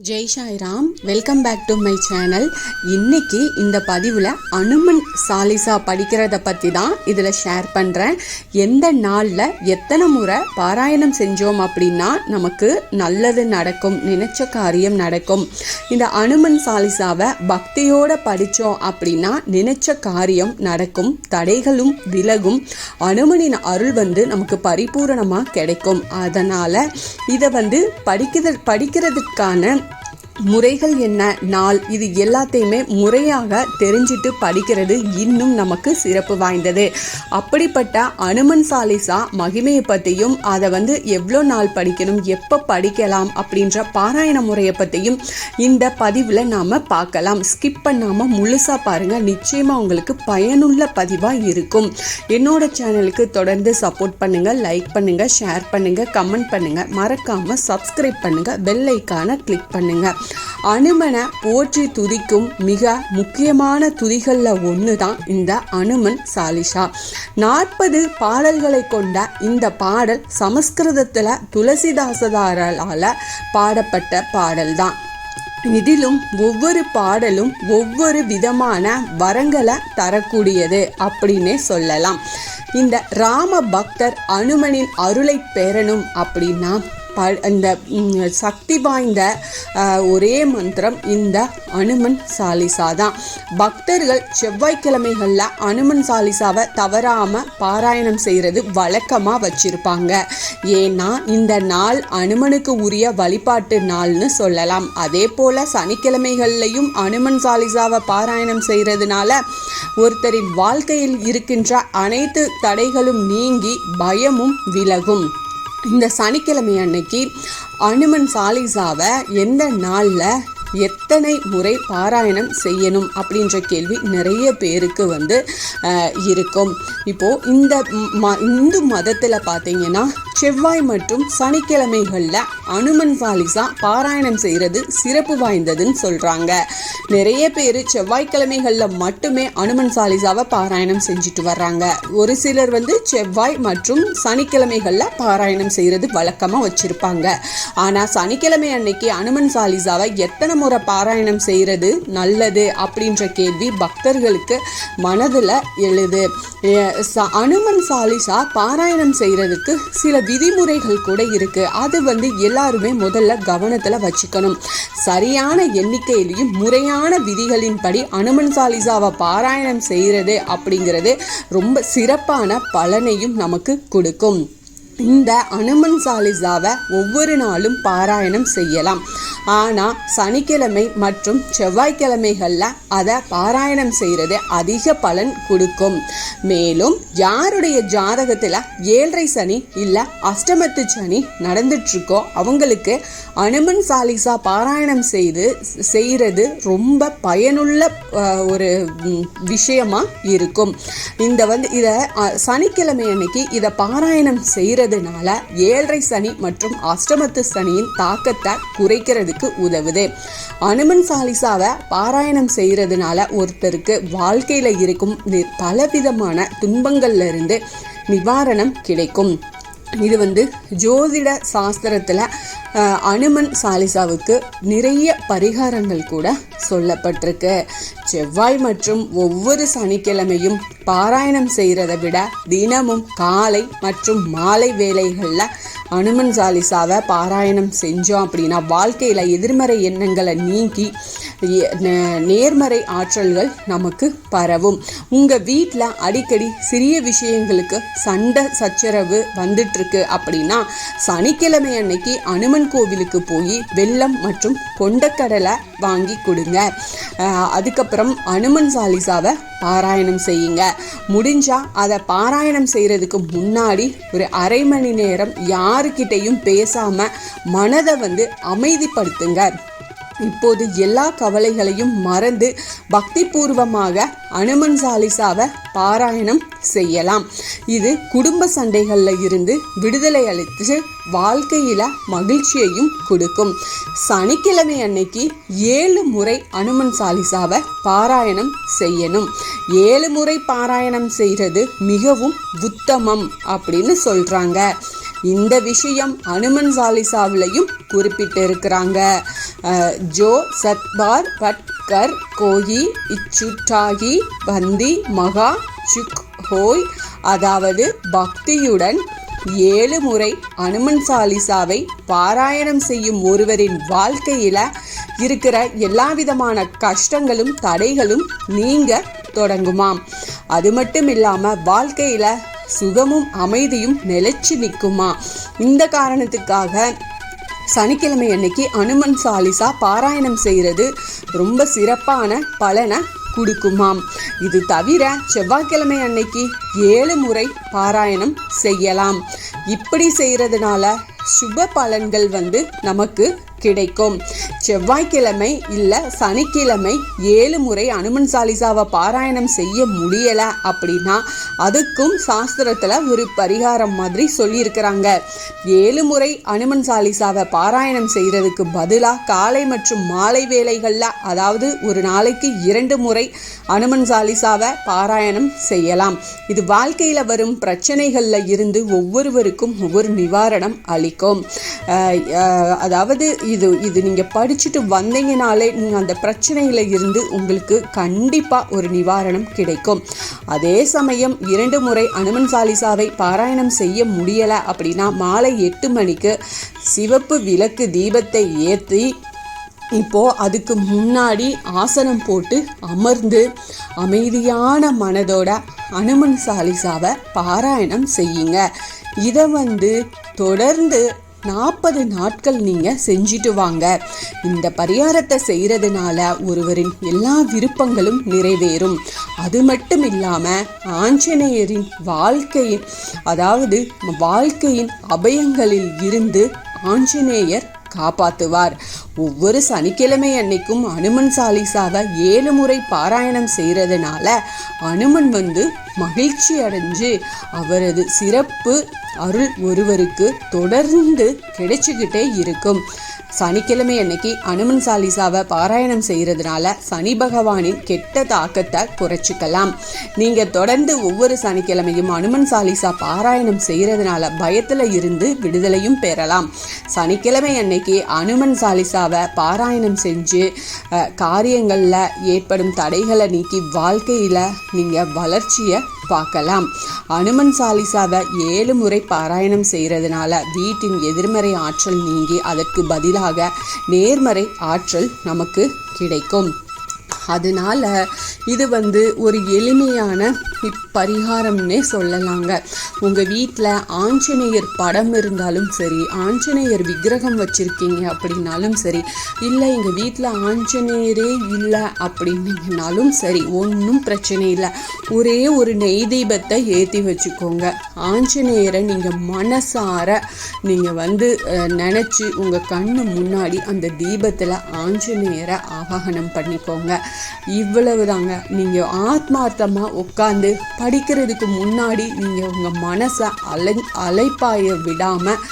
Jai Sairam welcome back to my channel இன்னைக்கு இந்த பதிவில் அனுமன் சாலிசா படிக்கிறத பற்றி தான் இதில் ஷேர் பண்ணுறேன் எந்த நாளில் எத்தனை முறை பாராயணம் செஞ்சோம் அப்படின்னா நமக்கு நல்லது நடக்கும் நினைச்ச காரியம் நடக்கும். இந்த அனுமன் சாலிசாவை பக்தியோடு படித்தோம் அப்படின்னா நினைச்ச காரியம் நடக்கும் தடைகளும் விலகும். அனுமனின் அருள் வந்து நமக்கு பரிபூரணமாக கிடைக்கும். அதனால் இதை வந்து படிக்கிற படிக்கிறதுக்கான முறைகள் என்ன? நாள். இது எல்லாத்தையுமே முறையாக தெரிஞ்சிட்டு படிக்கிறது இன்னும் நமக்கு சிறப்பு வாய்ந்தது. அப்படிப்பட்ட அனுமன் சாலிசா மகிமையை பற்றியும் அதை வந்து எவ்வளோ நாள் படிக்கணும் எப்போ படிக்கலாம் அப்படின்ற பாராயண முறையை பற்றியும் இந்த பதிவில் நாம் பார்க்கலாம். ஸ்கிப் பண்ணாமல் முழுசாக பாருங்கள் நிச்சயமாக உங்களுக்கு பயனுள்ள பதிவாக இருக்கும். என்னோட சேனலுக்கு தொடர்ந்து சப்போர்ட் பண்ணுங்கள் லைக் பண்ணுங்கள் ஷேர் பண்ணுங்கள் கமெண்ட் பண்ணுங்கள் மறக்காமல் சப்ஸ்கிரைப் பண்ணுங்கள் பெல் ஐக்கானை கிளிக் பண்ணுங்கள் அனுமனை போற்றி துதிக்கும் மிக முக்கியமான துதிகளில் ஒன்று தான் இந்த அனுமன் சாலிஷா. நாற்பது பாடல்களை கொண்ட இந்த பாடல் சமஸ்கிருதத்தில் துளசிதாசதாரால் பாடப்பட்ட பாடல் தான் இதிலும் ஒவ்வொரு பாடலும் ஒவ்வொரு விதமான வரங்களை தரக்கூடியது அப்படின்னே சொல்லலாம். இந்த ராம பக்தர் அனுமனின் அருளை பெறணும் அப்படின்னா ப இந்த சக்தி வாய்ந்த ஒரே மந்திரம் இந்த அனுமன் சாலிசா தான். பக்தர்கள் செவ்வாய்க்கிழமைகளில் அனுமன் சாலிசாவை தவறாமல் பாராயணம் செய்கிறது வழக்கமாக வச்சுருப்பாங்க. ஏன்னா இந்த நாள் அனுமனுக்கு உரிய வழிபாட்டு நாள்னு சொல்லலாம். அதே போல் சனிக்கிழமைகள்லையும் அனுமன் சாலிசாவை பாராயணம் செய்கிறதுனால ஒருத்தரின் வாழ்க்கையில் இருக்கின்ற அனைத்து தடைகளும் நீங்கி பயமும் விலகும். இந்த சனிக்கிழமை அன்னைக்கு அனுமன் சாலிசாவை எந்த நாளில் எத்தனை முறை பாராயணம் செய்யணும் அப்படின்ற கேள்வி நிறைய பேருக்கு வந்து இருக்கும். இப்போது இந்த ம- இந்து மதத்தில் பார்த்தீங்கன்னா செவ்வாய் மற்றும் சனிக்கிழமைகளில் அனுமன் சாலிசா பாராயணம் செய்கிறது சிறப்பு வாய்ந்ததுன்னு சொல்கிறாங்க நிறைய பேர் செவ்வாய்க்கிழமைகளில் மட்டுமே அனுமன் சாலிசாவை பாராயணம் செஞ்சுட்டு வர்றாங்க. ஒரு சிலர் வந்து செவ்வாய் மற்றும் சனிக்கிழமைகளில் பாராயணம் செய்கிறது வழக்கமாக வச்சுருப்பாங்க. ஆனால் சனிக்கிழமை அன்னைக்கு அனுமன் சாலிசாவை எத்தனை முறை பாராயணம் செய்கிறது நல்லது அப்படின்ற கேள்வி பக்தர்களுக்கு மனதில் எழுது. அனுமன் சாலிசா பாராயணம் செய்கிறதுக்கு சில விதிமுறைகள் கூட இருக்குது அது வந்து எல்லாருமே முதல்ல கவனத்தில் வச்சுக்கணும். சரியான எண்ணிக்கையிலையும் முறையான விதிகளின்படி அனுமன் சாலிசாவை பாராயணம் செய்கிறது அப்படிங்கிறது ரொம்ப சிறப்பான பலனையும் நமக்கு கொடுக்கும். இந்த அனுமன் சாலிசாவை ஒவ்வொரு நாளும் பாராயணம் செய்யலாம். ஆனால் சனிக்கிழமை மற்றும் செவ்வாய்க்கிழமைகளில் அதை பாராயணம் செய்கிறது அதிக பலன் கொடுக்கும். மேலும் யாருடைய ஜாதகத்தில் ஏழரை சனி இல்லை அஷ்டமத்து சனி நடந்துட்டுருக்கோ அவங்களுக்கு அனுமன் சாலிசா பாராயணம் செய்து செய்கிறது ரொம்ப பயனுள்ள ஒரு விஷயமாக இருக்கும். இந்த வந்து இதை சனிக்கிழமை அன்னைக்கு இதை பாராயணம் செய்கிறதுனால ஏழரை சனி மற்றும் அஷ்டமத்து சனியின் தாக்கத்தை குறைக்கிறதுக்கு உதவுது. அனுமன் சாலிசாவை பாராயணம் செய்கிறதுனால ஒருத்தருக்கு வாழ்க்கையில் இருக்கும் பலவிதமான துன்பங்கள்ல இருந்து நிவாரணம் கிடைக்கும். இது வந்து ஜோதிட சாஸ்திரத்தில் அனுமன் சாலிசாவுக்கு நிறைய பரிகாரங்கள் கூட சொல்லப்பட்டிருக்கு. செவ்வாய் மற்றும் ஒவ்வொரு சனிக்கிழமையும் பாராயணம் செய்கிறதை விட தினமும் காலை மற்றும் மாலை வேலைகளில் அனுமன் சாலிசாவை பாராயணம் செஞ்சோம் அப்படின்னா வாழ்க்கையில் எதிர்மறை எண்ணங்களை நீக்கி நே- நேர்மறை ஆற்றல்கள் நமக்கு பரவும். உங்கள் வீட்டில் அடிக்கடி சிறிய விஷயங்களுக்கு சண்டை சச்சரவு இருக்கு அப்படின்னா சனிக்கிழமை அன்னைக்கு அனுமன் கோவிலுக்கு போய் வெள்ளம் மற்றும் கொண்டக்கடலை வாங்கி கொடுங்க. அஹ் அதுக்கப்புறம் அனுமன் சாலிசாவை பாராயணம் செய்யுங்க. முடிஞ்சா அதை பாராயணம் செய்கிறதுக்கு முன்னாடி ஒரு அரை மணி நேரம் யாருக்கிட்டையும் பேசாம மனதை வந்து அமைதிப்படுத்துங்க. இப்போது எல்லா கவலைகளையும் மறந்து பக்தி பூர்வமாக அனுமன் சாலிசாவை பாராயணம் செய்யலாம். இது குடும்ப சண்டைகளில் இருந்து விடுதலை அளித்து வாழ்க்கையில் மகிழ்ச்சியையும் கொடுக்கும். சனிக்கிழமை அன்னைக்கு ஏழு முறை அனுமன் சாலிசாவை பாராயணம் செய்யணும். ஏழு முறை பாராயணம் செய்கிறது மிகவும் உத்தமம் அப்படின்னு சொல்கிறாங்க இந்த விஷயம் அனுமன் சாலிசாவிலையும் குறிப்பிட்டிருக்கிறாங்க. ஜோ சத்பார் பட்கர் கோயி இச்சுட்டாகி பந்தி மகா சுக் ஹோய் அதாவது பக்தியுடன் ஏழு முறை அனுமன் சாலிசாவை பாராயணம் செய்யும் ஒருவரின் வாழ்க்கையில் இருக்கிற எல்லா விதமான கஷ்டங்களும் தடைகளும் நீங்க தொடங்குமாம். அது மட்டும் இல்லாமல் வாழ்க்கையில சுகமும் அமைதியும் நிலைச்சு நிற்குமா? இந்த காரணத்துக்காக சனிக்கிழமை அன்னைக்கு அனுமன் சாலிசா பாராயணம் செய்கிறது. ரொம்ப சிறப்பான பலனை கொடுக்குமாம். இது தவிர செவ்வாய்க்கிழமை அன்னைக்கு ஏழு முறை பாராயணம் செய்யலாம். இப்படி செய்கிறதுனால சுப பலன்கள் வந்து நமக்கு கிடைக்கும். செவ்வாய்க்கிழமை இல்லை சனிக்கிழமை ஏழு முறை அனுமன் சாலிசாவை பாராயணம் செய்ய முடியலை அப்படின்னா அதுக்கும் சாஸ்திரத்தில் ஒரு பரிகாரம் மாதிரி சொல்லியிருக்கிறாங்க. ஏழு முறை அனுமன் சாலிசாவை பாராயணம் செய்கிறதுக்கு பதிலாக காலை மற்றும் மாலை வேலைகளில் அதாவது ஒரு நாளைக்கு இரண்டு முறை அனுமன் சாலிசாவை பாராயணம் செய்யலாம். இது வாழ்க்கையில் வரும் பிரச்சனைகளில் இருந்து ஒவ்வொருவருக்கும் ஒவ்வொரு நிவாரணம் அளிக்கும். கிடைக்கும். அதாவது இது இது நீங்கள் படிச்சுட்டு வந்தீங்கனாலே நீங்கள் அந்த பிரச்சனையில இருந்து உங்களுக்கு கண்டிப்பாக ஒரு நிவாரணம் கிடைக்கும். அதே சமயம் இரண்டு முறை அனுமன் சாலிசாவை பாராயணம் செய்ய முடியலை அப்படின்னா மாலை எட்டு மணிக்கு சிவப்பு விளக்கு தீபத்தை ஏற்றி இப்போ அதுக்கு முன்னாடி ஆசனம் போட்டு அமர்ந்து அமைதியான மனதோட அனுமன் சாலிசாவை பாராயணம் செய்யுங்க. இதை வந்து தொடர்ந்து நாற்பது நாட்கள் நீங்கள் செஞ்சுட்டு வாங்க. இந்த பரிகாரத்தை செய்கிறதுனால ஒருவரின் எல்லா விருப்பங்களும் நிறைவேறும். அது மட்டும் இல்லாமல் ஆஞ்சநேயரின் வாழ்க்கையின் அதாவது வாழ்க்கையின் அபயங்களில் இருந்து ஆஞ்சநேயர் காப்பாத்துவார். ஒவ்வொரு சனிக்கிழமை அன்னைக்கும் அனுமன் சாலிசாவை ஏழு முறை பாராயணம் செய்கிறதுனால அனுமன் வந்து மகிழ்ச்சி அடைஞ்சு அவரது சிறப்பு அருள் ஒருவருக்கு தொடர்ந்து கிடைச்சிக்கிட்டே இருக்கும். சனிக்கிழமை அன்னைக்கு அனுமன் சாலிசாவை பாராயணம் செய்கிறதுனால சனி பகவானின் கெட்ட தாக்கத்தை குறைச்சிக்கலாம். நீங்கள் தொடர்ந்து ஒவ்வொரு சனிக்கிழமையும் அனுமன் சாலிசா பாராயணம் செய்கிறதுனால பயத்தில் இருந்து விடுதலையும் பெறலாம். சனிக்கிழமை அன்னைக்கு அனுமன் சாலிசாவை பாராயணம் செஞ்சு காரியங்களில் ஏற்படும் தடைகளை நீக்கி வாழ்க்கையில் நீங்கள் வளர்ச்சியை பார்க்கலாம். அனுமன் சாலிசாவை ஏழு முறை பாராயணம் செய்கிறதுனால வீட்டின் எதிர்மறை ஆற்றல் நீங்கி அதற்கு பதிலாக நேர்மறை ஆற்றல் நமக்கு கிடைக்கும். அதனால இது வந்து ஒரு எளிமையான பரிகாரம்னே சொல்லலாங்க. உங்கள் வீட்டில் ஆஞ்சநேயர் படம் இருந்தாலும் சரி ஆஞ்சநேயர் விக்கிரகம் வச்சுருக்கீங்க அப்படின்னாலும் சரி இல்லை எங்கள் வீட்டில் ஆஞ்சநேயரே இல்லை அப்படின்னீங்கனாலும் சரி ஒன்றும் பிரச்சனை இல்லை. ஒரே ஒரு நெய் தீபத்தை ஏற்றி வச்சுக்கோங்க. ஆஞ்சநேயரை நீங்கள் மனசார நீங்கள் வந்து நினச்சி உங்கள் கண்ணு முன்னாடி அந்த தீபத்தில் ஆஞ்சநேயரை ஆவாகனம் பண்ணிக்கோங்க. இவ்வளவு தாங்க நீங்கள் ஆத்மார்த்தமாக உட்காந்து படிக்கிறதுக்கு முன்னாடி நீங்கள் உங்கள் மனசை அலை அலைப்பாய விடாமல்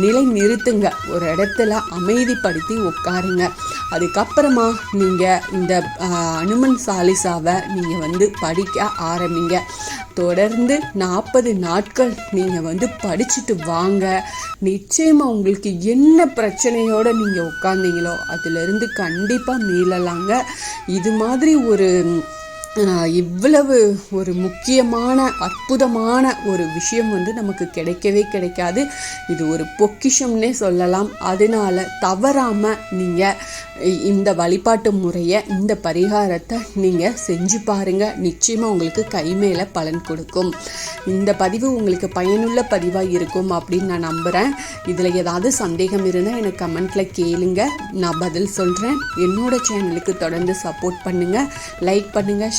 நிலை நிறுத்துங்க ஒரு இடத்துல அமைதிப்படுத்தி உட்காருங்க. அதுக்கப்புறமா நீங்கள் இந்த அனுமன் சாலிசாவை நீங்கள் வந்து படிக்க ஆரம்பிங்க. தொடர்ந்து நாற்பது நாட்கள் நீங்கள் வந்து படிச்சுட்டு வாங்க. நிச்சயமாக உங்களுக்கு என்ன பிரச்சனையோடு நீங்கள் உட்காந்தீங்களோ அதிலிருந்து கண்டிப்பாக மீளலாங்க. இது மாதிரி ஒரு இவ்வளவு ஒரு முக்கியமான அற்புதமான ஒரு விஷயம் வந்து நமக்கு கிடைக்கவே கிடைக்காது. இது ஒரு பொக்கிஷம்னே சொல்லலாம். அதனால தவறாமல் நீங்கள் இந்த வழிபாட்டு முறையை இந்த பரிகாரத்தை நீங்கள் செஞ்சு பாருங்கள் நிச்சயமாக உங்களுக்கு கை மேலே பலன் கொடுக்கும். இந்த பதிவு உங்களுக்கு பயனுள்ள பதிவாக இருக்கும் அப்படின்னு நான் நம்புகிறேன் இதில் ஏதாவது சந்தேகம் இருந்தால் எனக்கு கமெண்ட்டில் கேளுங்க. நான் பதில் சொல்கிறேன் என்னோட சேனலுக்கு தொடர்ந்து சப்போர்ட் பண்ணுங்கள் லைக் பண்ணுங்கள்